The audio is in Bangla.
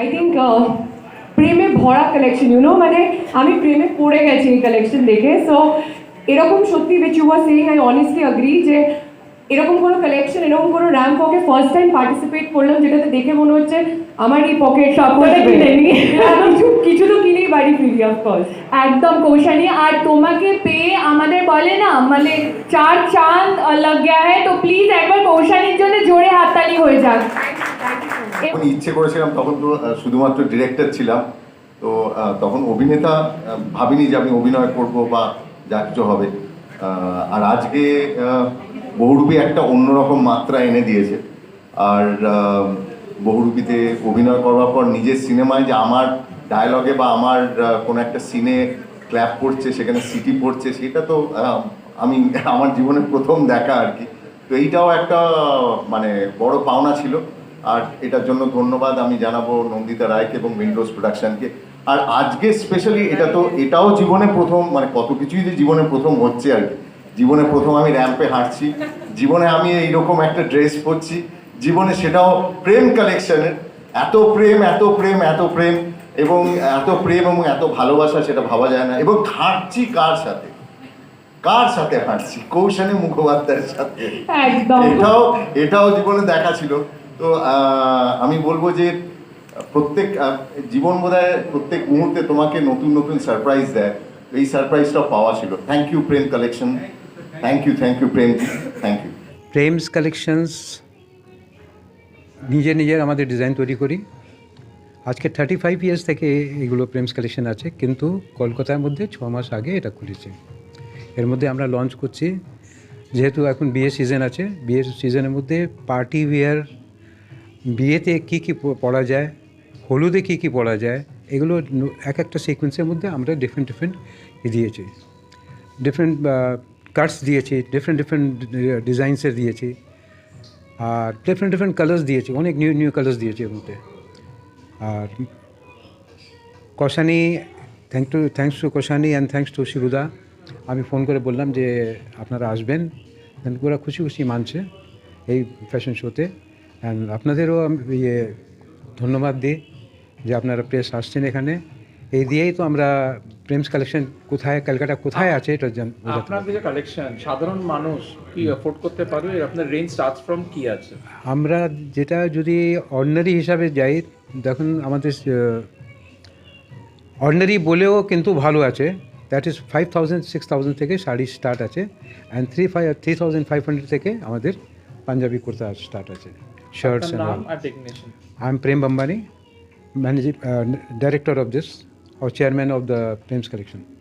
আই থিঙ্ক প্রেমে ভরা কালেকশন ইউ নো মানে আমি প্রেমে পড়ে গেছি এই কালেকশন দেখে। সো এরকম সত্যি which you are saying I honestly agree যে এরকম কোনো কালেকশন এরকম কোনো ramp okay first time participate করলাম যেটাতে দেখে মনে হচ্ছে আমার এই পকেট সবকটা কিনে নি। কিছু কিছু তো কিনেই বাড়ি ফিরি অফকোর্স একদম কৌশানি আর তোমাকে পেয়ে আমাদের বলে না মানে চার চাঁদ লাগ গয়া হ্যায় তো প্লিজ একবার কৌশানির জন্য জোরে হাততালি হয়ে যাক। যখন ইচ্ছে করেছিলাম, তখন তো শুধুমাত্র ডিরেক্টর ছিলাম। তো তখন অভিনেতা ভাবিনি যে আমি অভিনয় করব বা যা কিছু হবে। আর আজকে বহুরূপী একটা অন্যরকম মাত্রা এনে দিয়েছে। আর বহুরূপীতে অভিনয় করার পর নিজের সিনেমায় যে আমার ডায়লগে বা আমার কোনো একটা সিনে ক্ল্যাপ করছে, সেখানে সিটি পড়ছে, সেটা তো আমি, আমার জীবনের প্রথম দেখা আর কি। তো এইটাও একটা মানে বড় পাওনা ছিল। আর এটার জন্য ধন্যবাদ। আমি জানাব নন্দিতা রায়কে এবং উইন্ডোজ প্রোডাকশনকে আর আজকে স্পেশালি এটা তো এটাও জীবনে প্রথম মানে কত কিছুই যে জীবনে প্রথম হচ্ছে আর কি। জীবনে প্রথম আমি র্যাম্পে হাঁটছি জীবনে আমি এইরকম একটা ড্রেস পরছি জীবনে সেটাও প্রেম কালেকশনের এত প্রেম এত প্রেম এত প্রেম এবং এত প্রেম এবং এত ভালোবাসা সেটা ভাবা যায় না। এবং হাঁটছি কার সাথে? কার সাথে হাঁটছি? কৌশানী মুখোপাধ্যায়ের সাথে। এটাও এটাও জীবনে দেখা ছিল। তো আমি বলব যে প্রত্যেক জীবন বোধহয় প্রত্যেক মুহূর্তে তোমাকে নতুন নতুন সারপ্রাইজ দেয়। এই সারপ্রাইজটা পাওয়া ছিল। Thank you Prem collection thank you thank you Prem thank you Prem's collections নিজে নিজের আমাদের ডিজাইন তৈরি করি। আজকে থার্টি ফাইভ ইয়ার্স থেকে এগুলো প্রেমস কালেকশন আছে, কিন্তু কলকাতার মধ্যে ছ মাস আগে এটা খুলেছে। এর মধ্যে আমরা লঞ্চ করছি। যেহেতু এখন বিয়ে সিজন আছে, বিয়ের সিজনের মধ্যে পার্টি ওয়্যার বিয়েতে কী কী প- পরা যায়, হলুদে কী কী পড়া যায়, এগুলো এক একটা সিকোয়েন্সের মধ্যে আমরা ডিফারেন্ট ডিফারেন্ট দিয়েছি। ডিফারেন্ট কাটস দিয়েছি ডিফারেন্ট ডিফারেন্ট ডিজাইনসের দিয়েছি, আর ডিফারেন্ট ডিফারেন্ট কালার্স দিয়েছি, অনেক নিউ নিউ কালার্স দিয়েছি এর মধ্যে। আর Koshani thank to thanks to Koshani and thanks to শিবুদা, আমি ফোন করে বললাম যে আপনারা আসবেন ওরা খুশি খুশি মানছে এই ফ্যাশন শোতে আপনাদেরও আমি ইয়ে ধন্যবাদ দিই যে আপনারা প্রেস আসছেন এখানে। এই দিয়েই তো আমরা প্রেমস কালেকশন কোথায় ক্যালকাটা কোথায় আছে এটা জান আপনাদের যে কালেকশন সাধারণ মানুষ কি অ্যাফোর্ড করতে পারবে? আপনার রেঞ্জ স্টার্টস ফ্রম কি আছে? আমরা যেটা যদি অর্ডিনারি হিসাবে যাই দেখুন আমাদের অর্ডিনারি বলেও কিন্তু ভালো আছে। That is five thousand six thousand থেকে শাড়ি স্টার্ট আছে। And three five three thousand five hundred থেকে আমাদের পাঞ্জাবি কুর্তা স্টার্ট আছে। shirts and all. I'm Prem Bambani, uh, director of this, or chairman of the Prem's collection.